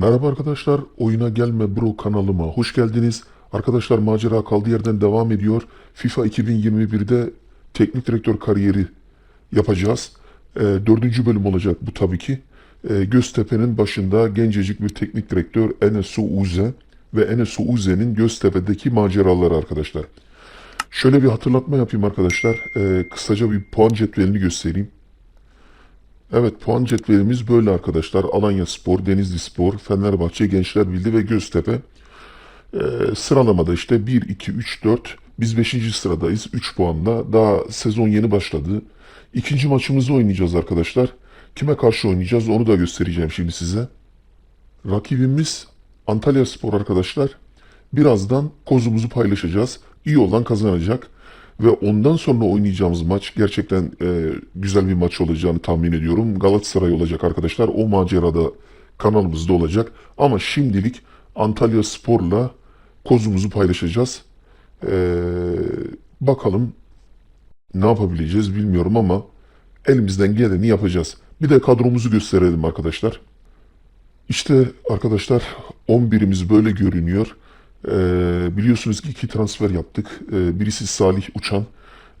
Merhaba arkadaşlar, Oyuna Gelme Bro kanalıma hoş geldiniz. Arkadaşlar macera kaldığı yerden devam ediyor. FIFA 2021'de teknik direktör kariyeri yapacağız. Ee, dördüncü bölüm olacak bu tabii ki. Ee, Göztepe'nin başında gencecik bir teknik direktör Enesu Uze ve Enesu Uze'nin Göztepe'deki maceraları arkadaşlar. Şöyle bir hatırlatma yapayım arkadaşlar. Ee, kısaca bir puan cetvelini göstereyim. Evet puan cetvelimiz böyle arkadaşlar. Alanya Spor, Denizli Spor, Fenerbahçe, Gençler Birliği ve Göztepe. Ee, sıralamada işte 1, 2, 3, 4. Biz 5. sıradayız 3 puanla. Daha sezon yeni başladı. İkinci maçımızı oynayacağız arkadaşlar. Kime karşı oynayacağız onu da göstereceğim şimdi size. Rakibimiz Antalya Spor arkadaşlar. Birazdan kozumuzu paylaşacağız. İyi olan kazanacak. Ve ondan sonra oynayacağımız maç gerçekten e, güzel bir maç olacağını tahmin ediyorum. Galatasaray olacak arkadaşlar. O macerada kanalımızda olacak. Ama şimdilik Antalya Spor'la kozumuzu paylaşacağız. E, bakalım ne yapabileceğiz bilmiyorum ama elimizden geleni yapacağız. Bir de kadromuzu gösterelim arkadaşlar. İşte arkadaşlar 11'imiz böyle görünüyor. Ee, biliyorsunuz ki iki transfer yaptık. Ee, birisi Salih Uçan,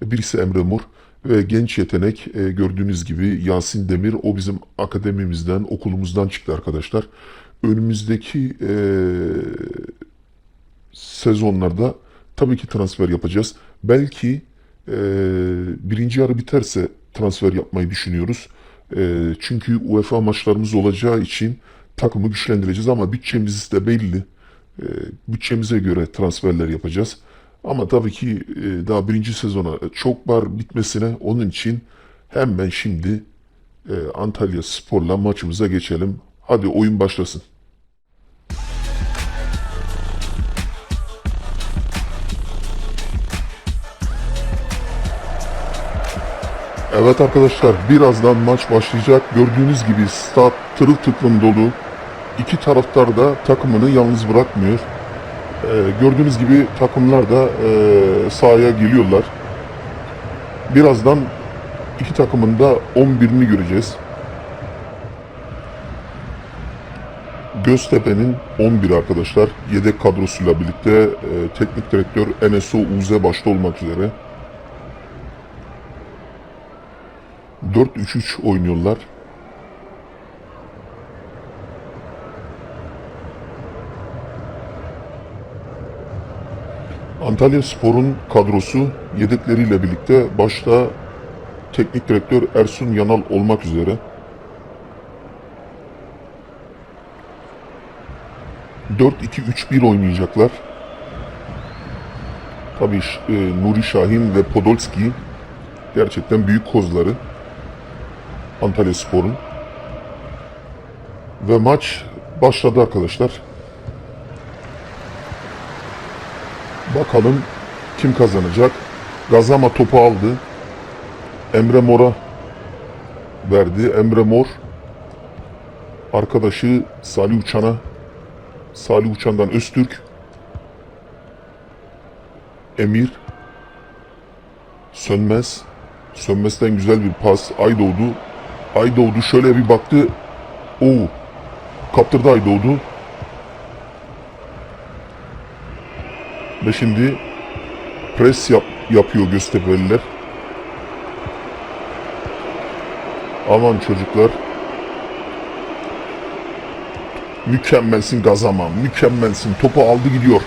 birisi Emre Mor ve genç yetenek e, gördüğünüz gibi Yasin Demir. O bizim akademimizden, okulumuzdan çıktı arkadaşlar. Önümüzdeki e, sezonlarda tabii ki transfer yapacağız. Belki e, birinci yarı biterse transfer yapmayı düşünüyoruz. E, çünkü UEFA maçlarımız olacağı için takımı güçlendireceğiz ama bütçemiz de belli. E, bütçemize göre transferler yapacağız. Ama tabii ki e, daha birinci sezona çok var bitmesine onun için hemen şimdi e, Antalya Spor'la maçımıza geçelim. Hadi oyun başlasın. Evet arkadaşlar birazdan maç başlayacak. Gördüğünüz gibi stat tırıl tıklım dolu. İki taraftar da takımını yalnız bırakmıyor. Ee, gördüğünüz gibi takımlar da e, sahaya geliyorlar. Birazdan iki takımın da 11'ini göreceğiz. Göztepe'nin 11 arkadaşlar yedek kadrosuyla birlikte e, teknik direktör Enesu Uze başta olmak üzere 4-3-3 oynuyorlar. Antalya Spor'un kadrosu yedekleriyle birlikte başta teknik direktör Ersun Yanal olmak üzere 4-2-3-1 oynayacaklar. Tabii e, Nuri Şahin ve Podolski gerçekten büyük kozları Antalya Spor'un. Ve maç başladı arkadaşlar. Bakalım kim kazanacak. Gazama topu aldı. Emre Mor'a verdi. Emre Mor arkadaşı Salih Uçan'a. Salih Uçan'dan Öztürk. Emir Sönmez. Sönmez'den güzel bir pas. Aydoğdu. Aydoğdu şöyle bir baktı. Oo kaptırdı Aydoğdu Ve şimdi pres yap, yapıyor Göztepe'liler. Aman çocuklar. Mükemmelsin Gazaman, mükemmelsin. Topu aldı gidiyor.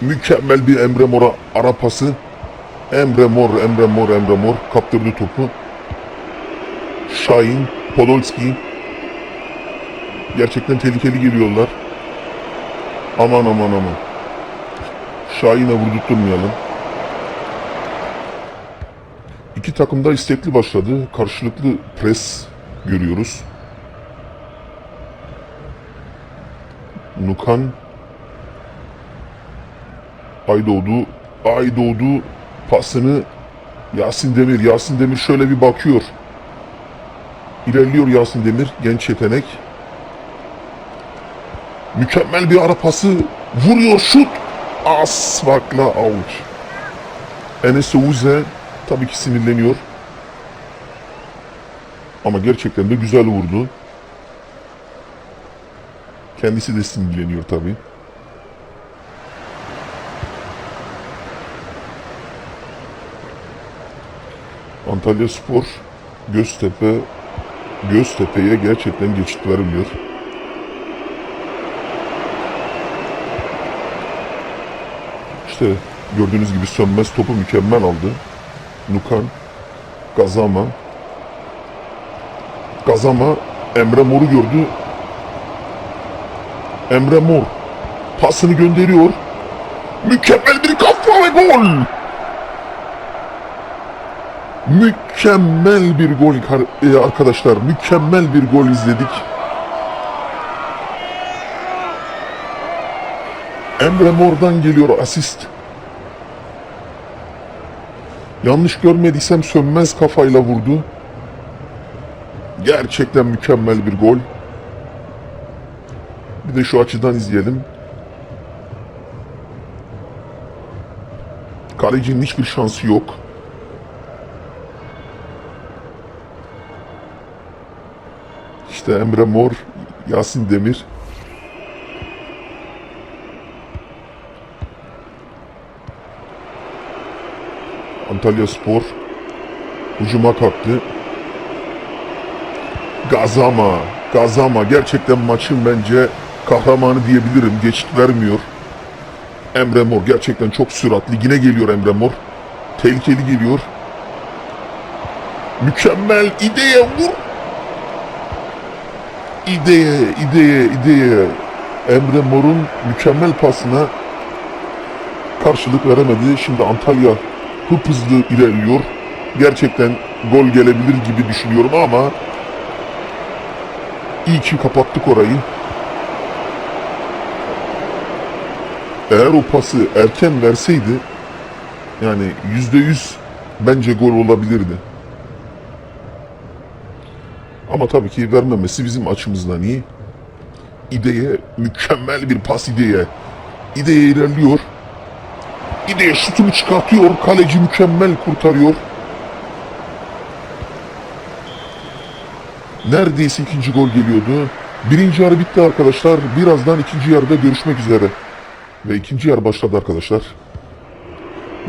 Mükemmel bir Emre Mor'a ara pası. Emre Mor, Emre Mor, Emre Mor kaptırdı topu. Şahin, Podolski. Gerçekten tehlikeli geliyorlar. Aman aman aman. Şahin'e vurdurtturmayalım. İki takım da istekli başladı. Karşılıklı pres görüyoruz. Nukan Aydoğdu Aydoğdu pasını Yasin Demir Yasin Demir şöyle bir bakıyor. İlerliyor Yasin Demir genç yetenek. Mükemmel bir ara pası vuruyor şut as farkla avuç. Enes Uze tabii ki sinirleniyor. Ama gerçekten de güzel vurdu. Kendisi de sinirleniyor tabii. Antalya Spor Göztepe Göztepe'ye gerçekten geçit vermiyor. İşte gördüğünüz gibi sönmez topu mükemmel aldı. Nukan, Gazama. Gazama Emre Mor'u gördü. Emre Mor pasını gönderiyor. Mükemmel bir kafa ve gol. Mükemmel bir gol e, arkadaşlar. Mükemmel bir gol izledik. Emre Mor'dan geliyor asist. Yanlış görmediysem sönmez kafayla vurdu. Gerçekten mükemmel bir gol. Bir de şu açıdan izleyelim. Kalecinin hiçbir şansı yok. İşte Emre Mor, Yasin Demir. Antalya Spor hücuma kalktı. Gazama, Gazama gerçekten maçın bence kahramanı diyebilirim. Geçit vermiyor. Emre Mor gerçekten çok süratli. Yine geliyor Emre Mor. Tehlikeli geliyor. Mükemmel ideye vur. İdeye, ideye, ideye. Emre Mor'un mükemmel pasına karşılık veremedi. Şimdi Antalya hıp hızlı ilerliyor. Gerçekten gol gelebilir gibi düşünüyorum ama iyi ki kapattık orayı. Eğer o pası erken verseydi yani yüzde yüz bence gol olabilirdi. Ama tabii ki vermemesi bizim açımızdan iyi. İdeye mükemmel bir pas İdeye. İdeye ilerliyor. İdeye şutunu çıkartıyor. Kaleci mükemmel kurtarıyor. Neredeyse ikinci gol geliyordu. Birinci yarı bitti arkadaşlar. Birazdan ikinci yarıda görüşmek üzere. Ve ikinci yarı başladı arkadaşlar.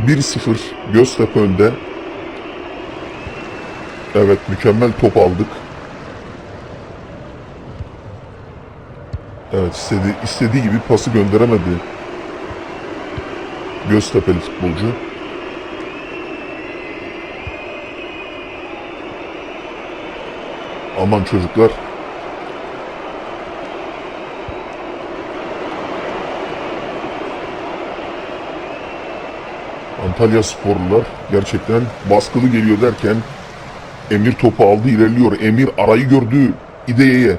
1-0 Göztepe önde. Evet mükemmel top aldık. Evet istedi, istediği gibi pası gönderemedi. Göztepe'li futbolcu. Aman çocuklar. Antalya sporlular gerçekten baskılı geliyor derken Emir topu aldı ilerliyor. Emir arayı gördü İdeye'ye.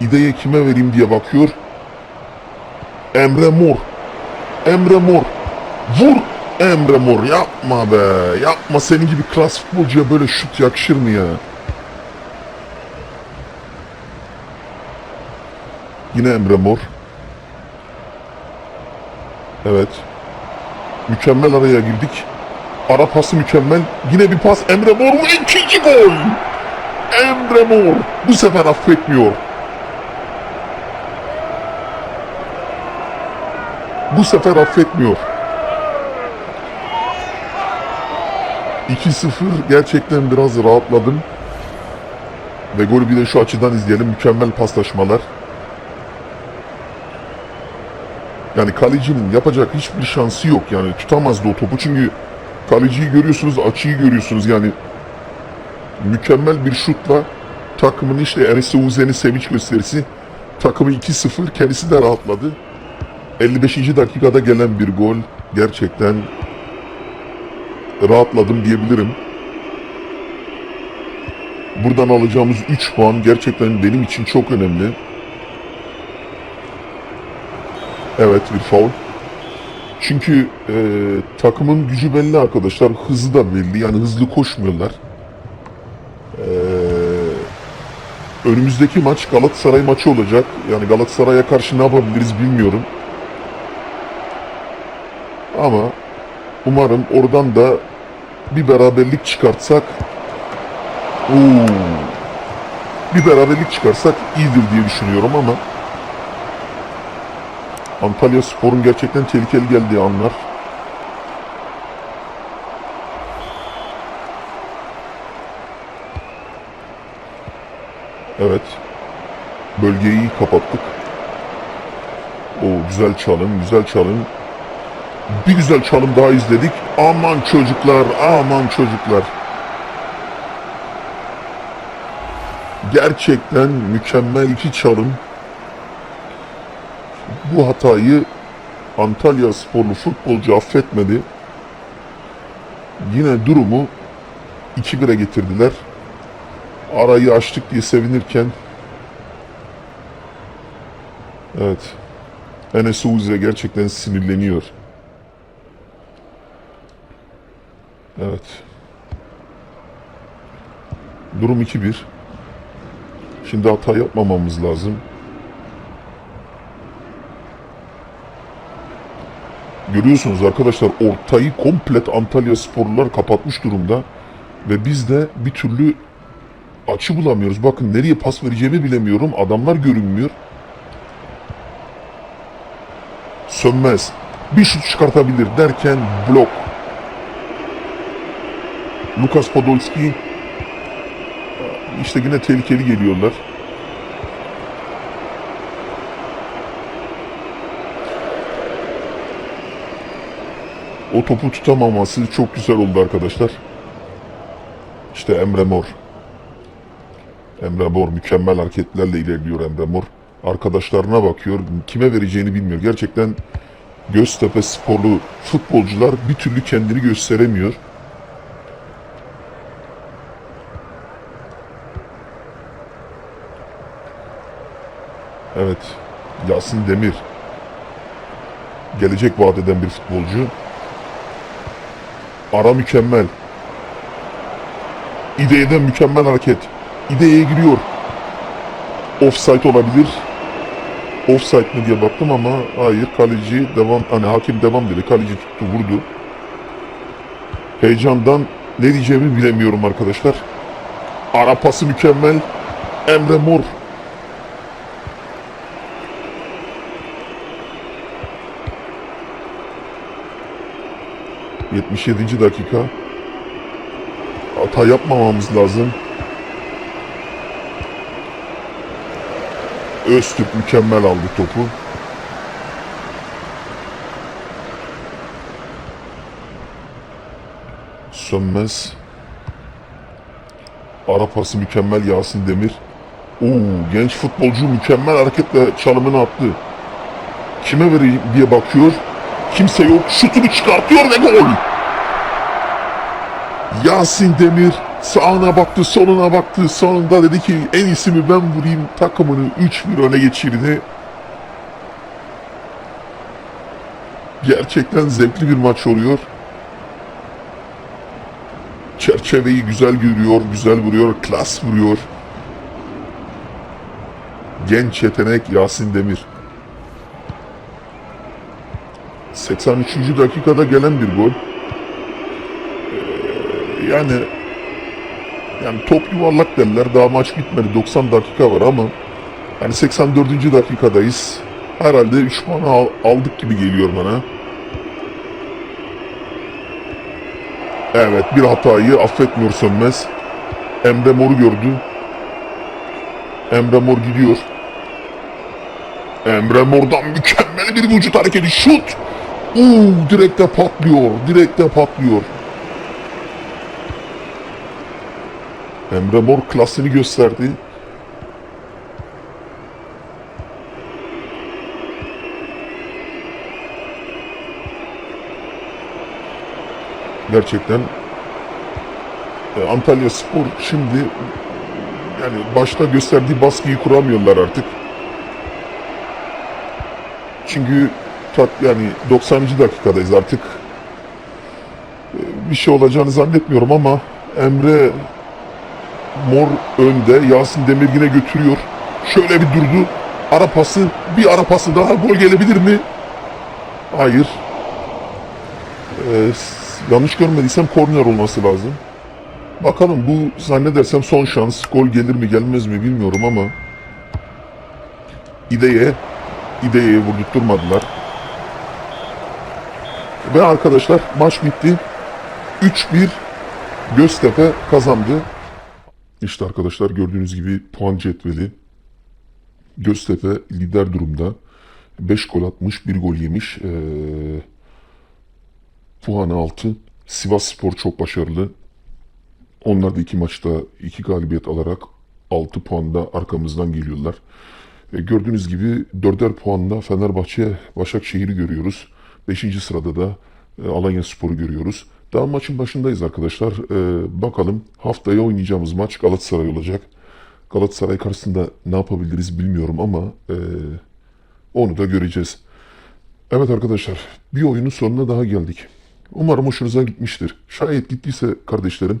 İdeye kime vereyim diye bakıyor. Emre Mor. Emre Mor. Vur Emre Mor yapma be. Yapma senin gibi klas futbolcuya böyle şut yakışır mı ya? Yine Emre Mor. Evet. Mükemmel araya girdik. Ara pası mükemmel. Yine bir pas Emre Mor ve ikinci gol. Emre Mor bu sefer affetmiyor. Bu sefer affetmiyor. 2-0 gerçekten biraz rahatladım. Ve golü bir de şu açıdan izleyelim. Mükemmel paslaşmalar. Yani kalecinin yapacak hiçbir şansı yok. Yani tutamazdı o topu. Çünkü kaleciyi görüyorsunuz, açıyı görüyorsunuz. Yani mükemmel bir şutla takımın işte Enes Uzen'in sevinç gösterisi. Takımı 2-0 kendisi de rahatladı. 55. dakikada gelen bir gol gerçekten rahatladım diyebilirim. Buradan alacağımız 3 puan gerçekten benim için çok önemli. Evet bir faul. Çünkü e, takımın gücü belli arkadaşlar. Hızı da belli. Yani hızlı koşmuyorlar. E, önümüzdeki maç Galatasaray maçı olacak. Yani Galatasaray'a karşı ne yapabiliriz bilmiyorum. Ama umarım oradan da bir beraberlik çıkartsak Oo, bir beraberlik çıkarsak iyidir diye düşünüyorum ama Antalya Spor'un gerçekten tehlikeli geldiği anlar. Evet. Bölgeyi kapattık. O güzel çalım, güzel çalım. Bir güzel çalım daha izledik. Aman çocuklar, aman çocuklar. Gerçekten mükemmel iki çalım. Bu hatayı Antalya sporlu futbolcu affetmedi. Yine durumu 2-1'e getirdiler. Arayı açtık diye sevinirken Evet. Enes Uğuz'e gerçekten sinirleniyor. Evet. Durum 2-1. Şimdi hata yapmamamız lazım. Görüyorsunuz arkadaşlar ortayı komplet Antalya sporlular kapatmış durumda. Ve biz de bir türlü açı bulamıyoruz. Bakın nereye pas vereceğimi bilemiyorum. Adamlar görünmüyor. Sönmez. Bir şut çıkartabilir derken blok. Lukas Podolski işte yine tehlikeli geliyorlar. O topu tutamaması çok güzel oldu arkadaşlar. İşte Emre Mor. Emre Mor mükemmel hareketlerle ilerliyor Emre Mor. Arkadaşlarına bakıyor. Kime vereceğini bilmiyor. Gerçekten Göztepe sporlu futbolcular bir türlü kendini gösteremiyor. Evet. Yasin Demir. Gelecek vaat eden bir futbolcu. Ara mükemmel. İdeye'den mükemmel hareket. İdeye'ye giriyor. Offside olabilir. Offside mi diye baktım ama hayır kaleci devam hani hakim devam dedi. Kaleci tuttu vurdu. Heyecandan ne diyeceğimi bilemiyorum arkadaşlar. Ara pası mükemmel. Emre Mor. ...77. dakika... ...hata yapmamamız lazım. Öztürk mükemmel aldı topu. Sönmez. Ara pası mükemmel Yasin Demir. Oo, genç futbolcu mükemmel hareketle çalımını attı. Kime vereyim diye bakıyor. Kimse yok. Şutunu çıkartıyor ve gol. Yasin Demir sağına baktı, soluna baktı. Sonunda dedi ki en iyisi mi ben vurayım. Takımını 3-1 öne geçirdi. Gerçekten zevkli bir maç oluyor. Çerçeveyi güzel görüyor, güzel vuruyor, klas vuruyor. Genç yetenek Yasin Demir. 83. dakikada gelen bir gol. Ee, yani yani top yuvarlak derler. Daha maç bitmedi. 90 dakika var ama yani 84. dakikadayız. Herhalde 3 puan al- aldık gibi geliyor bana. Evet bir hatayı affetmiyor Sönmez. Emre Mor'u gördü. Emre Mor gidiyor. Emre Mor'dan mükemmel bir vücut hareketi. Şut! Uuu direkte patlıyor. Direkte patlıyor. Emre Mor klasını gösterdi. Gerçekten e, Antalya Spor şimdi yani başta gösterdiği baskıyı kuramıyorlar artık. Çünkü tat yani 90. dakikadayız artık. E, Bir şey olacağını zannetmiyorum ama Emre Mor önde. Yasin Demir yine götürüyor. Şöyle bir durdu. Ara pası. Bir ara pası daha. Gol gelebilir mi? Hayır. Ee, yanlış görmediysem korner olması lazım. Bakalım bu zannedersem son şans. Gol gelir mi gelmez mi bilmiyorum ama İdeye İdeye'ye vurdurtturmadılar. Ve arkadaşlar maç bitti. 3-1 Göztepe kazandı. İşte arkadaşlar gördüğünüz gibi puan cetveli. Göztepe lider durumda. 5 gol atmış, 1 gol yemiş. Ee, puanı 6. Sivas Spor çok başarılı. Onlar da iki maçta iki galibiyet alarak 6 puanda arkamızdan geliyorlar. E, gördüğünüz gibi dörder puanla Fenerbahçe Başakşehir'i görüyoruz. Beşinci sırada da e, Alanya Spor'u görüyoruz. Daha maçın başındayız arkadaşlar. E, bakalım haftaya oynayacağımız maç Galatasaray olacak. Galatasaray karşısında ne yapabiliriz bilmiyorum ama e, onu da göreceğiz. Evet arkadaşlar bir oyunun sonuna daha geldik. Umarım hoşunuza gitmiştir. Şayet gittiyse kardeşlerim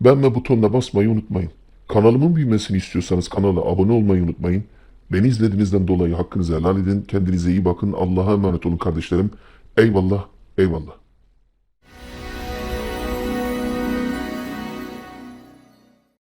beğenme butonuna basmayı unutmayın. Kanalımın büyümesini istiyorsanız kanala abone olmayı unutmayın. Beni izlediğinizden dolayı hakkınızı helal edin. Kendinize iyi bakın. Allah'a emanet olun kardeşlerim. Eyvallah, eyvallah.